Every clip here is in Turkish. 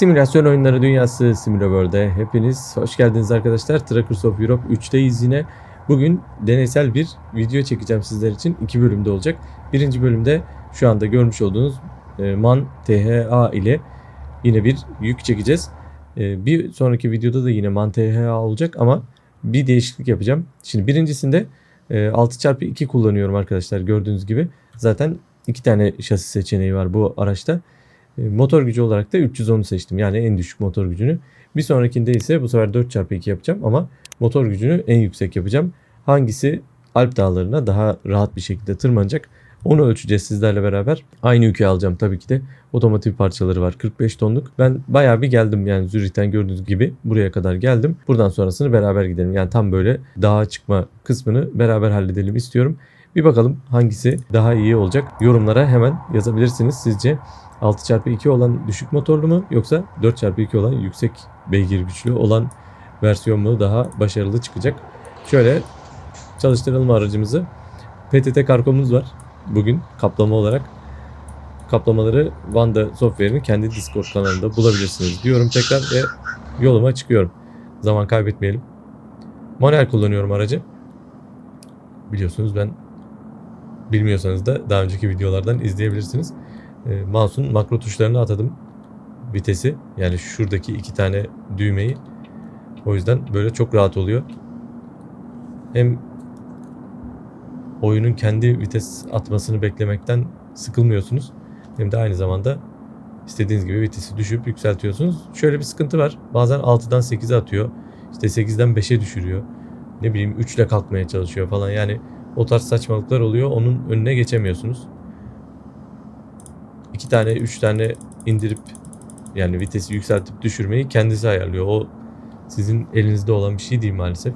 Simülasyon oyunları dünyası SimiloWorld'e hepiniz hoş geldiniz arkadaşlar. Trackers of Europe 3'teyiz yine. Bugün deneysel bir video çekeceğim sizler için. iki bölümde olacak. Birinci bölümde şu anda görmüş olduğunuz e, MAN THA ile yine bir yük çekeceğiz. E, Bir sonraki videoda da yine MAN THA olacak ama bir değişiklik yapacağım. Şimdi birincisinde e, 6x2 kullanıyorum arkadaşlar gördüğünüz gibi. Zaten iki tane şasi seçeneği var bu araçta. E, Motor gücü olarak da 310'u seçtim. Yani en düşük motor gücünü. Bir sonrakinde ise bu sefer 4x2 yapacağım ama motor gücünü en yüksek yapacağım. Hangisi Alp dağlarına daha rahat bir şekilde tırmanacak onu ölçeceğiz sizlerle beraber. Aynı yükü alacağım tabii ki de. Otomotiv parçaları var 45 tonluk. Ben bayağı bir geldim yani Zürih'ten gördüğünüz gibi buraya kadar geldim. Buradan sonrasını beraber gidelim. Yani tam böyle dağa çıkma kısmını beraber halledelim istiyorum. Bir bakalım hangisi daha iyi olacak. Yorumlara hemen yazabilirsiniz. Sizce 6x2 olan düşük motorlu mu yoksa 4x2 olan yüksek beygir güçlü olan versiyon mu daha başarılı çıkacak? Şöyle çalıştıralım aracımızı. PTT karkomuz var bugün kaplama olarak. Kaplamaları Vanda Software'in kendi Discord kanalında bulabilirsiniz diyorum tekrar ve yoluma çıkıyorum. Zaman kaybetmeyelim. Manuel kullanıyorum aracı. Biliyorsunuz ben bilmiyorsanız da daha önceki videolardan izleyebilirsiniz. E, mouse'un makro tuşlarını atadım. Vitesi yani şuradaki iki tane düğmeyi. O yüzden böyle çok rahat oluyor. Hem oyunun kendi vites atmasını beklemekten sıkılmıyorsunuz. Hem de aynı zamanda istediğiniz gibi vitesi düşüp yükseltiyorsunuz. Şöyle bir sıkıntı var. Bazen 6'dan 8'e atıyor. İşte 8'den 5'e düşürüyor. Ne bileyim 3 ile kalkmaya çalışıyor falan. Yani o tarz saçmalıklar oluyor. Onun önüne geçemiyorsunuz. 2 tane 3 tane indirip yani vitesi yükseltip düşürmeyi kendisi ayarlıyor. O sizin elinizde olan bir şey değil maalesef.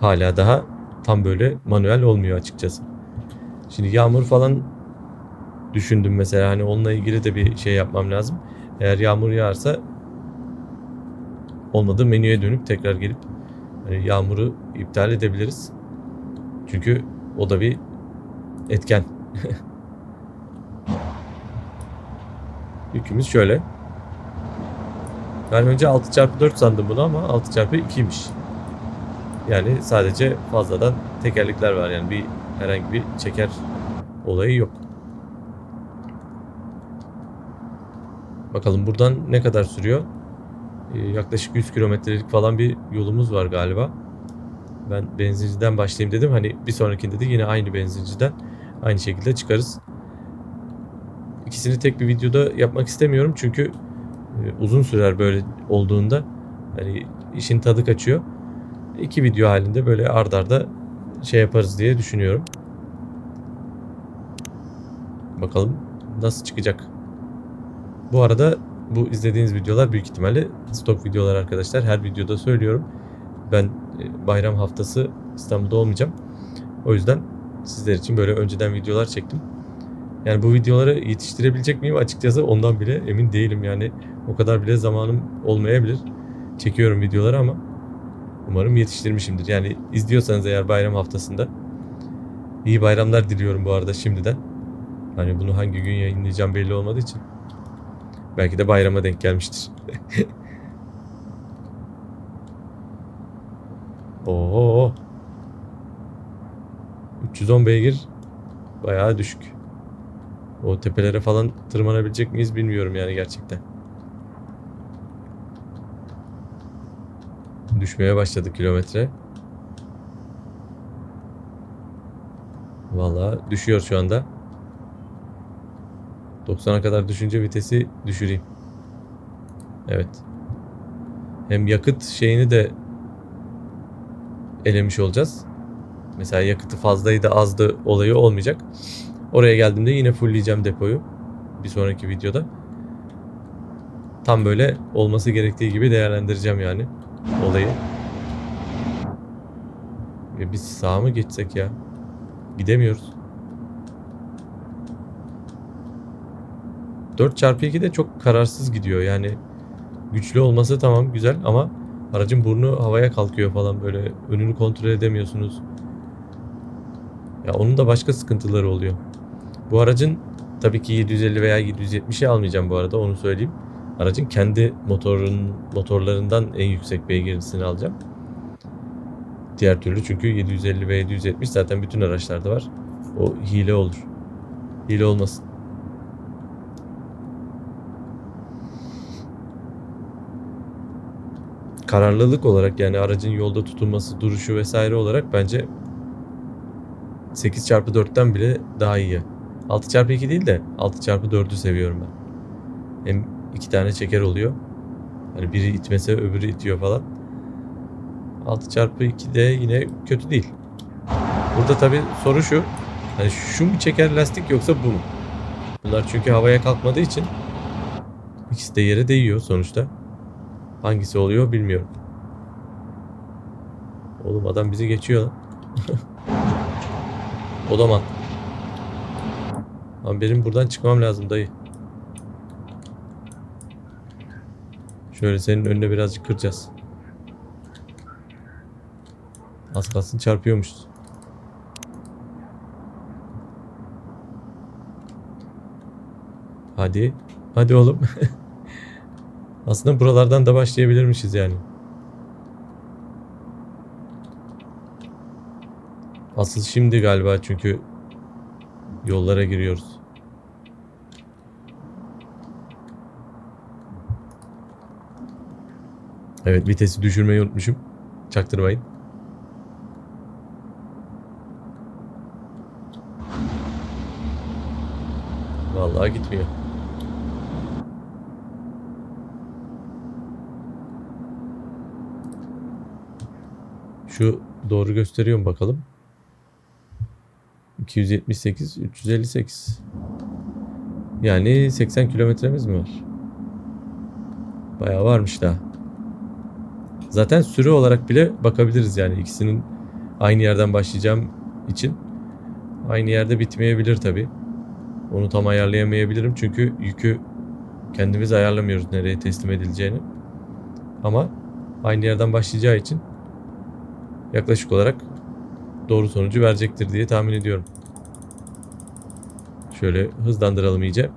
Hala daha tam böyle manuel olmuyor açıkçası. Şimdi yağmur falan düşündüm mesela hani onunla ilgili de bir şey yapmam lazım. Eğer yağmur yağarsa olmadı menüye dönüp tekrar gelip hani yağmuru iptal edebiliriz. Çünkü o da bir etken. Yükümüz şöyle. Ben önce 6x4 sandım bunu ama 6x2'ymiş. Yani sadece fazladan tekerlekler var yani bir herhangi bir çeker olayı yok. Bakalım buradan ne kadar sürüyor? Ee, yaklaşık 100 kilometrelik falan bir yolumuz var galiba. Ben benzinciden başlayayım dedim. Hani bir sonrakinde de yine aynı benzinciden aynı şekilde çıkarız. İkisini tek bir videoda yapmak istemiyorum çünkü e, uzun sürer böyle olduğunda. Hani işin tadı kaçıyor. İki video halinde böyle ard arda şey yaparız diye düşünüyorum. Bakalım nasıl çıkacak. Bu arada bu izlediğiniz videolar büyük ihtimalle stok videolar arkadaşlar. Her videoda söylüyorum. Ben e, bayram haftası İstanbul'da olmayacağım. O yüzden sizler için böyle önceden videolar çektim. Yani bu videoları yetiştirebilecek miyim açıkçası ondan bile emin değilim. Yani o kadar bile zamanım olmayabilir. Çekiyorum videoları ama umarım yetiştirmişimdir. Yani izliyorsanız eğer bayram haftasında iyi bayramlar diliyorum bu arada şimdiden. Hani bunu hangi gün yayınlayacağım belli olmadığı için. Belki de bayrama denk gelmiştir. Oo. 310 beygir bayağı düşük. O tepelere falan tırmanabilecek miyiz bilmiyorum yani gerçekten. Düşmeye başladı kilometre. Vallahi düşüyor şu anda. 90'a kadar düşünce vitesi düşüreyim. Evet. Hem yakıt şeyini de elemiş olacağız. Mesela yakıtı fazlaydı azdı olayı olmayacak. Oraya geldiğimde yine fullleyeceğim depoyu. Bir sonraki videoda. Tam böyle olması gerektiği gibi değerlendireceğim yani olayı. Ya biz sağa mı geçsek ya? Gidemiyoruz. 4x2 de çok kararsız gidiyor yani. Güçlü olması tamam güzel ama aracın burnu havaya kalkıyor falan böyle. Önünü kontrol edemiyorsunuz. Ya onun da başka sıkıntıları oluyor. Bu aracın tabii ki 750 veya 770'i almayacağım bu arada onu söyleyeyim. aracın kendi motorun motorlarından en yüksek beygirisini alacağım. Diğer türlü çünkü 750 ve 770 zaten bütün araçlarda var. O hile olur. Hile olmasın. Kararlılık olarak yani aracın yolda tutulması, duruşu vesaire olarak bence 8x4'ten bile daha iyi. 6x2 değil de 6x4'ü seviyorum ben. Hem iki tane çeker oluyor. Hani biri itmese öbürü itiyor falan. 6x2 de yine kötü değil. Burada tabi soru şu. Hani şu mu çeker lastik yoksa bu mu? Bunlar çünkü havaya kalkmadığı için ikisi de yere değiyor sonuçta. Hangisi oluyor bilmiyorum. Oğlum adam bizi geçiyor lan. Odaman. Ama benim buradan çıkmam lazım dayı. Şöyle senin önüne birazcık kıracağız. Az kalsın çarpıyormuşuz. Hadi. Hadi oğlum. Aslında buralardan da başlayabilirmişiz yani. Asıl şimdi galiba çünkü yollara giriyoruz. Evet vitesi düşürmeyi unutmuşum. Çaktırmayın. Vallahi gitmiyor. Şu doğru gösteriyor mu bakalım? 278, 358. Yani 80 kilometremiz mi var? Bayağı varmış daha. Zaten süre olarak bile bakabiliriz yani ikisinin aynı yerden başlayacağım için aynı yerde bitmeyebilir tabi. Onu tam ayarlayamayabilirim çünkü yükü kendimiz ayarlamıyoruz nereye teslim edileceğini. Ama aynı yerden başlayacağı için yaklaşık olarak doğru sonucu verecektir diye tahmin ediyorum. Şöyle hızlandıralım iyice.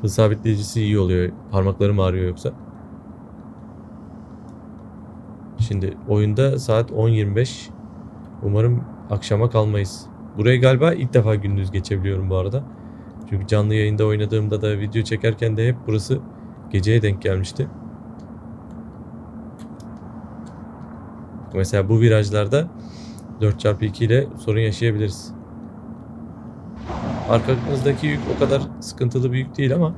Hız sabitleyicisi iyi oluyor. Parmaklarım ağrıyor yoksa. Şimdi oyunda saat 10.25. Umarım akşama kalmayız. Burayı galiba ilk defa gündüz geçebiliyorum bu arada. Çünkü canlı yayında oynadığımda da video çekerken de hep burası geceye denk gelmişti. Mesela bu virajlarda 4x2 ile sorun yaşayabiliriz. Arkamızdaki yük o kadar sıkıntılı bir yük değil ama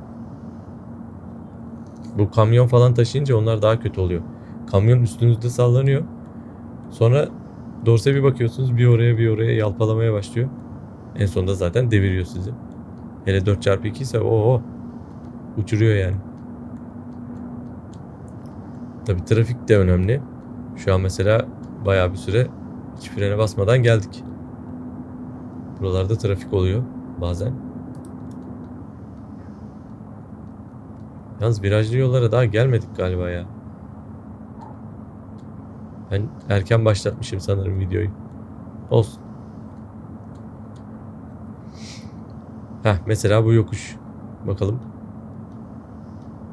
bu kamyon falan taşıyınca onlar daha kötü oluyor. Kamyon üstünüzde sallanıyor. Sonra dorse bir bakıyorsunuz bir oraya bir oraya yalpalamaya başlıyor. En sonunda zaten deviriyor sizi. Hele 4x2 ise o uçuruyor yani. Tabi trafik de önemli. Şu an mesela bayağı bir süre hiç frene basmadan geldik. Buralarda trafik oluyor bazen. Yalnız virajlı yollara daha gelmedik galiba ya. Ben erken başlatmışım sanırım videoyu. Olsun. Heh mesela bu yokuş. Bakalım.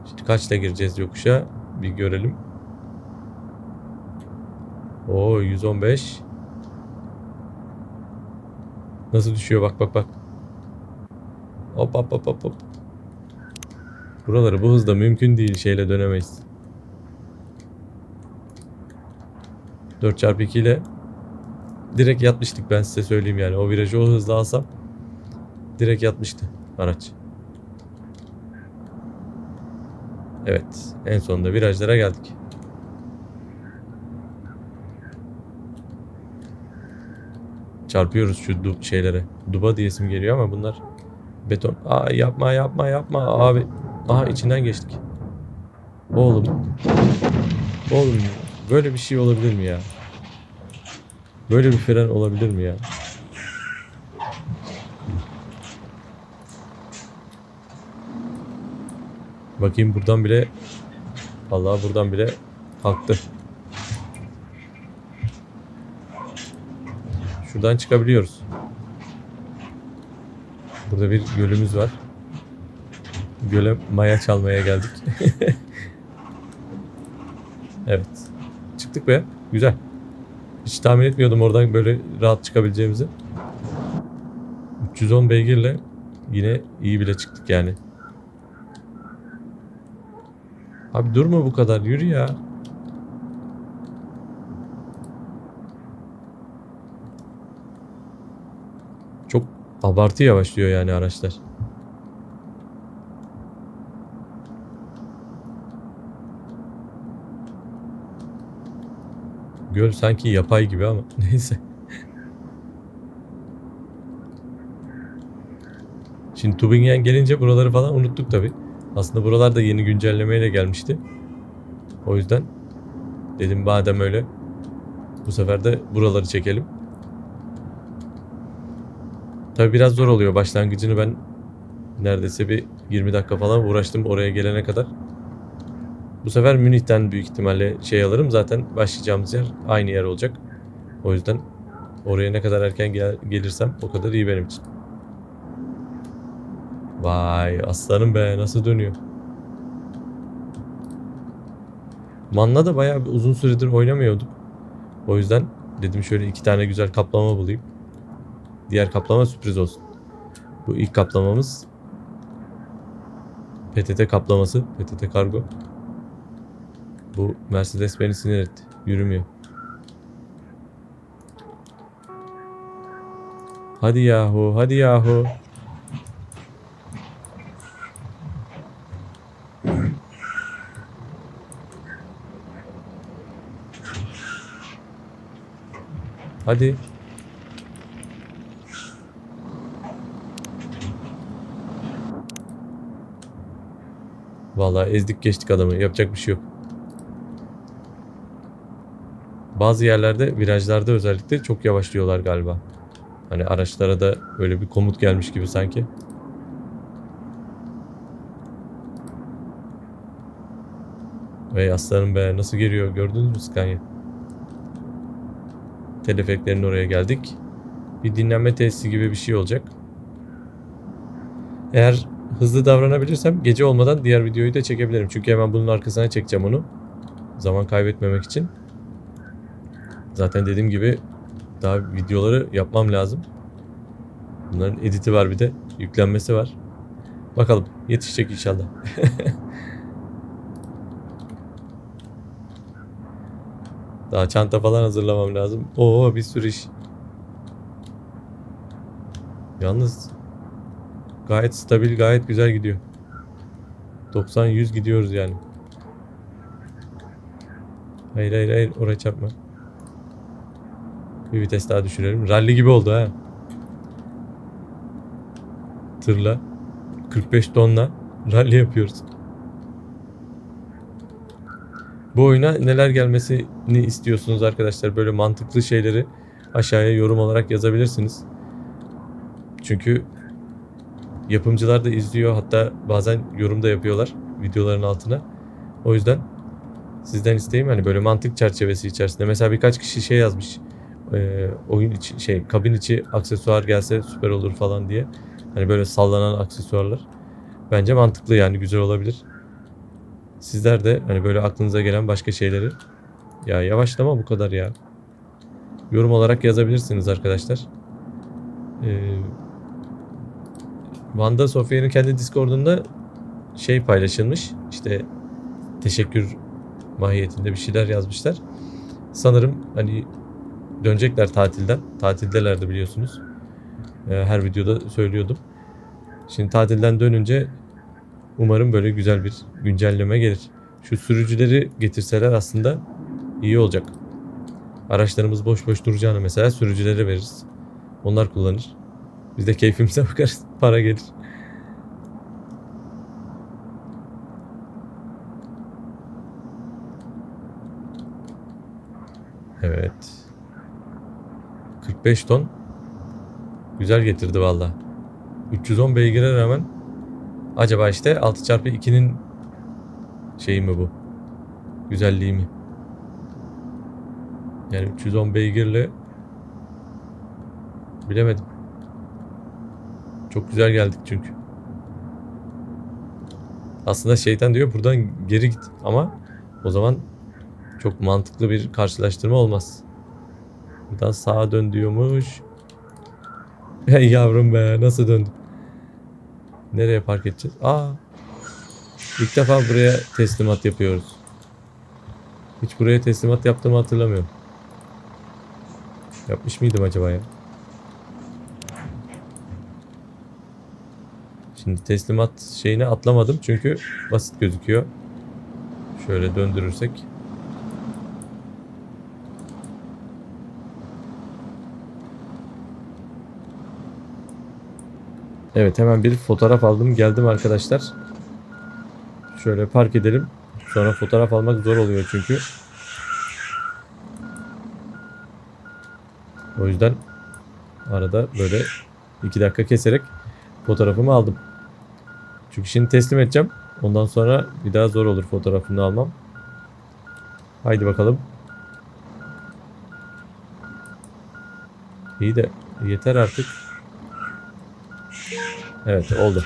Şimdi kaçla gireceğiz yokuşa? Bir görelim. Oo 115. Nasıl düşüyor bak bak bak. Hop hop hop hop hop. Buraları bu hızda mümkün değil şeyle dönemeyiz. 4x2 ile direkt yatmıştık ben size söyleyeyim yani. O virajı o hızla alsam direkt yatmıştı araç. Evet en sonunda virajlara geldik. Çarpıyoruz şu du şeylere. Duba diyesim geliyor ama bunlar beton. Aa yapma yapma yapma abi. Aha içinden geçtik. Oğlum. Oğlum böyle bir şey olabilir mi ya? Böyle bir fren olabilir mi ya? Bakayım buradan bile Allah buradan bile kalktı. Şuradan çıkabiliyoruz. Burada bir gölümüz var. Göle maya çalmaya geldik. evet. Çıktık be. Güzel. Hiç tahmin etmiyordum oradan böyle rahat çıkabileceğimizi. 310 beygirle yine iyi bile çıktık yani. Abi durma bu kadar yürü ya. Çok abartı yavaşlıyor yani araçlar. Göl sanki yapay gibi ama neyse. Şimdi Tübingen gelince buraları falan unuttuk tabi. Aslında buralar da yeni güncellemeyle gelmişti. O yüzden dedim madem öyle bu sefer de buraları çekelim. Tabi biraz zor oluyor başlangıcını ben neredeyse bir 20 dakika falan uğraştım oraya gelene kadar. Bu sefer Münih'ten büyük ihtimalle şey alırım. Zaten başlayacağımız yer aynı yer olacak. O yüzden oraya ne kadar erken gel- gelirsem o kadar iyi benim için. Vay aslanım be nasıl dönüyor. Manla da bayağı bir uzun süredir oynamıyorduk. O yüzden dedim şöyle iki tane güzel kaplama bulayım. Diğer kaplama sürpriz olsun. Bu ilk kaplamamız PTT kaplaması. PTT kargo. Bu Mercedes beni sinir etti. Yürümüyor. Hadi yahu, hadi yahu. Hadi. Vallahi ezdik geçtik adamı. Yapacak bir şey yok. Bazı yerlerde virajlarda özellikle çok yavaşlıyorlar galiba. Hani araçlara da öyle bir komut gelmiş gibi sanki. Vay aslanım be nasıl geliyor gördünüz mü Scania? Teleferiklerin oraya geldik. Bir dinlenme tesisi gibi bir şey olacak. Eğer hızlı davranabilirsem gece olmadan diğer videoyu da çekebilirim. Çünkü hemen bunun arkasına çekeceğim onu. Zaman kaybetmemek için. Zaten dediğim gibi daha videoları yapmam lazım. Bunların editi var bir de. Yüklenmesi var. Bakalım yetişecek inşallah. Daha çanta falan hazırlamam lazım. Oo bir sürü iş. Yalnız gayet stabil, gayet güzel gidiyor. 90-100 gidiyoruz yani. Hayır hayır hayır oraya çarpma. Bir vites daha düşürelim. Rally gibi oldu ha. Tırla 45 tonla rally yapıyoruz. Bu oyuna neler gelmesini istiyorsunuz arkadaşlar? Böyle mantıklı şeyleri aşağıya yorum olarak yazabilirsiniz. Çünkü yapımcılar da izliyor hatta bazen yorum da yapıyorlar videoların altına. O yüzden sizden isteğim hani böyle mantık çerçevesi içerisinde. Mesela birkaç kişi şey yazmış. e, oyun içi şey kabin içi aksesuar gelse süper olur falan diye. Hani böyle sallanan aksesuarlar. Bence mantıklı yani güzel olabilir. Sizler de hani böyle aklınıza gelen başka şeyleri ya yavaşlama bu kadar ya. Yorum olarak yazabilirsiniz arkadaşlar. Ee, Vanda Sofya'nın kendi Discord'unda şey paylaşılmış. İşte teşekkür mahiyetinde bir şeyler yazmışlar. Sanırım hani dönecekler tatilden. Tatildelerdi biliyorsunuz. Ee, her videoda söylüyordum. Şimdi tatilden dönünce umarım böyle güzel bir güncelleme gelir. Şu sürücüleri getirseler aslında iyi olacak. Araçlarımız boş boş duracağını mesela sürücülere veririz. Onlar kullanır. Biz de keyfimize bakarız. Para gelir. Evet. 45 ton. Güzel getirdi valla. 310 beygire rağmen acaba işte 6x2'nin şeyi mi bu? Güzelliği mi? Yani 310 beygirle bilemedim. Çok güzel geldik çünkü. Aslında şeytan diyor buradan geri git ama o zaman çok mantıklı bir karşılaştırma olmaz. Buradan sağa dön diyormuş. Hey yavrum be nasıl döndüm? Nereye park edeceğiz? Aa. İlk defa buraya teslimat yapıyoruz. Hiç buraya teslimat yaptığımı hatırlamıyorum. Yapmış mıydım acaba ya? Şimdi teslimat şeyine atlamadım çünkü basit gözüküyor. Şöyle döndürürsek. Evet hemen bir fotoğraf aldım geldim arkadaşlar. Şöyle park edelim. Sonra fotoğraf almak zor oluyor çünkü. O yüzden arada böyle iki dakika keserek fotoğrafımı aldım. Çünkü şimdi teslim edeceğim. Ondan sonra bir daha zor olur fotoğrafını almam. Haydi bakalım. İyi de yeter artık. Evet oldu.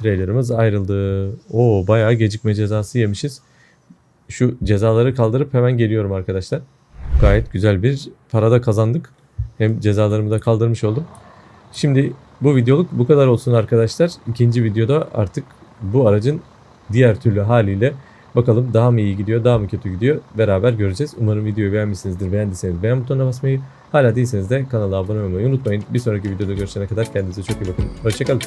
Trailerımız ayrıldı. Oo bayağı gecikme cezası yemişiz. Şu cezaları kaldırıp hemen geliyorum arkadaşlar. Gayet güzel bir para da kazandık. Hem cezalarımı da kaldırmış oldum. Şimdi bu videoluk bu kadar olsun arkadaşlar. İkinci videoda artık bu aracın diğer türlü haliyle bakalım daha mı iyi gidiyor, daha mı kötü gidiyor beraber göreceğiz. Umarım videoyu beğenmişsinizdir. Beğendiyseniz beğen butonuna basmayı, hala değilseniz de kanala abone olmayı unutmayın. Bir sonraki videoda görüşene kadar kendinize çok iyi bakın. Hoşçakalın.